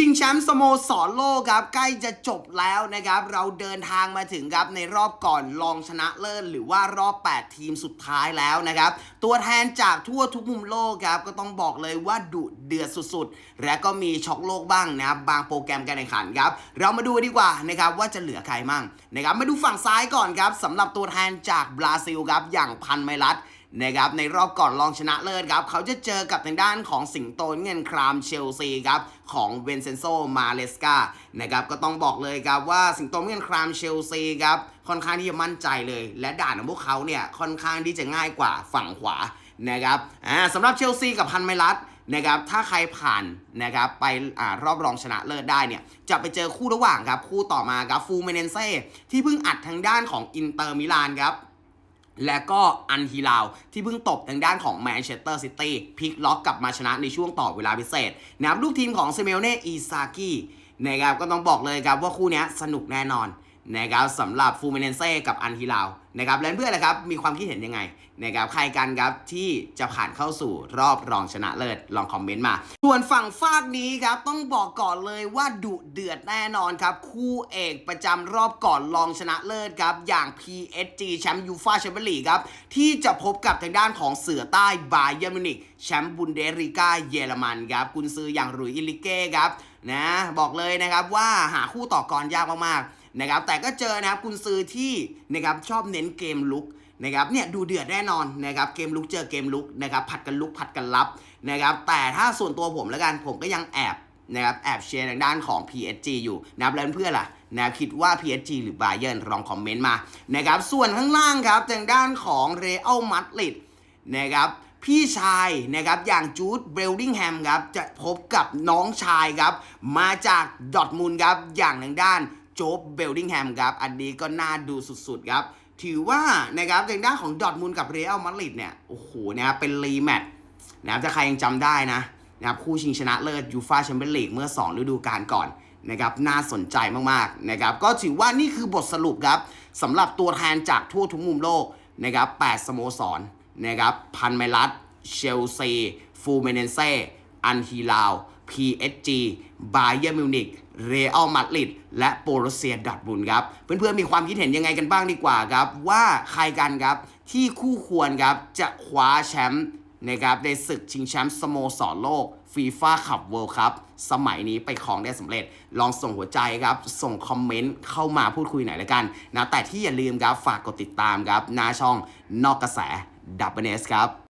ชิงแชมป์สโมสรโลกครับ ใกล้จะจบแล้วนะครับ เราเดินทางมาถึงครับในรอบก่อนรองชนะเลิศหรือว่ารอบ 8 ทีมสุดท้ายแล้วนะครับ ตัวแทนจากทั่วทุกมุมโลกครับ ก็ต้องบอกเลยว่าดุเดือดสุดๆ และก็มีช็อกโลกบ้างนะครับบางโปรแกรมการแข่งขันครับ เรามาดูดีกว่านะครับว่าจะเหลือใครมั่งนะครับมาดูฝั่งซ้ายก่อนครับสำหรับตัวแทนจากบราซิลครับอย่างพันไมลัส นะครับในรอบก่อนรองชนะเลิศครับเขาจะเจอกับทางด้านของสิงโตเงินครามเชลซีครับของเวนเซนโซมาเลสกานะครับก็ต้องบอกเลยครับว่าสิงโตเงินครามเชลซีครับค่อนข้างที่จะมั่นใจเลย และด่านของพวกเขาเนี่ยค่อนข้างที่จะง่ายกว่าฝั่งขวานะครับอ่าสำหรับเชลซีกับพันไมลัสนะครับถ้าใครผ่านนะครับไปอรอบรองชนะเลิศได้เนี่ยจะไปเจอคู่ระหว่างครับคู่ต่อมาครับฟูเมเนนเซ่ที่เพิ่งอัดทางด้านของอินเตอร์มิลานครับ และก็อันฮีลาวที่เพิ่งตบทางด้านของแมนเชสเตอร์ซิตี้พลิกล็อกกลับมาชนะในช่วงต่อเวลาพิเศษนะครับลูกทีมของเซเมลเน่อีซากินะครับก็ต้องบอกเลยครับว่าคู่นี้สนุกแน่นอน นะครับสำหรับฟูเมเนเซ่กับอันฮิลาวนะครับและเพื่อนๆล่ะครับมีความคิดเห็นยังไงนะครับใครกันครับที่จะผ่านเข้าสู่รอบรองชนะเลิศลองคอมเมนต์มา ส่วนฝั่งฟากนี้ครับต้องบอกก่อนเลยว่าดุเดือดแน่นอนครับ คู่เอกประจำรอบก่อนรองชนะเลิศครับ อย่าง PSG แชมป์ยูฟาแชมเปี้ยนลีกครับ ที่จะพบกับทางด้านของเสือใต้บาเยอร์มิวนิกแชมป์บุนเดสลีกาเยอรมันครับกุนซืออย่างรุยอิลิเก้ครับนะบอกเลยนะครับว่าหาคู่ต่อกรยากมากๆ นะครับแต่ก็เจอนะครับกุนซือที่นะครับชอบเน้นเกมลุกนะครับเนี่ยดูเดือดแน่นอนนะครับเกมลุกเจอเกมลุกนะครับผัดกันลุกผัดกันรับนะครับแต่ถ้าส่วนตัวผมแล้วกันผมก็ยังแอบนะครับแอบเชียร์ทางด้านของ PSG อยู่นะครับแล้วเพื่อนล่ะนะคิดว่า PSG หรือบาเยิร์นลองคอมเมนต์มานะครับส่วนข้างล่างครับทางด้านของเรอัลมาดริดนะครับพี่ชายนะครับอย่างจูดเบลดิงแฮมครับจะพบกับน้องชายครับมาจากดอทมุนครับอย่างทางด้าน โจ๊บเบลดิงแฮมครับ อันนี้ก็น่าดูสุดๆครับ ถือว่านะครับทางด้านของดอทมุนด์กับเรอัลมาดริดเนี่ย โอ้โหนะครับเป็นรีแมตช์นะครับถ้าใครยังจำได้นะนะครับคู่ชิงชนะเลิศยูฟาแชมเปี้ยนลีกเมื่อ 2 ฤดูกาลก่อนนะครับน่าสนใจมากๆนะครับก็ถือว่านี่คือบทสรุปครับสำหรับตัวแทนจากทั่วทุกมุมโลกนะครับ8สโมสรนะครับพันไมลัสเชลซี ฟูเมเนเซ่ อันฮิลาว PSG บาเยอร์มิวนิก เรอัลมาดริดและโปรเซียดอทมุนครับ เพื่อนๆมีความคิดเห็นยังไงกันบ้างดีกว่าครับ ว่าใครกันครับที่คู่ควรครับจะคว้าแชมป์นะครับในศึกชิงแชมป์สโมสรโลกฟีฟ่าคัพเวิลด์คัพสมัยนี้ไปครองได้สำเร็จ ลองส่งหัวใจครับ ส่งคอมเมนต์เข้ามาพูดคุยหน่อยละกันนะแต่ที่อย่าลืมครับฝากกดติดตามครับหน้าช่องนอกกระแสดับเบิลเอสครับ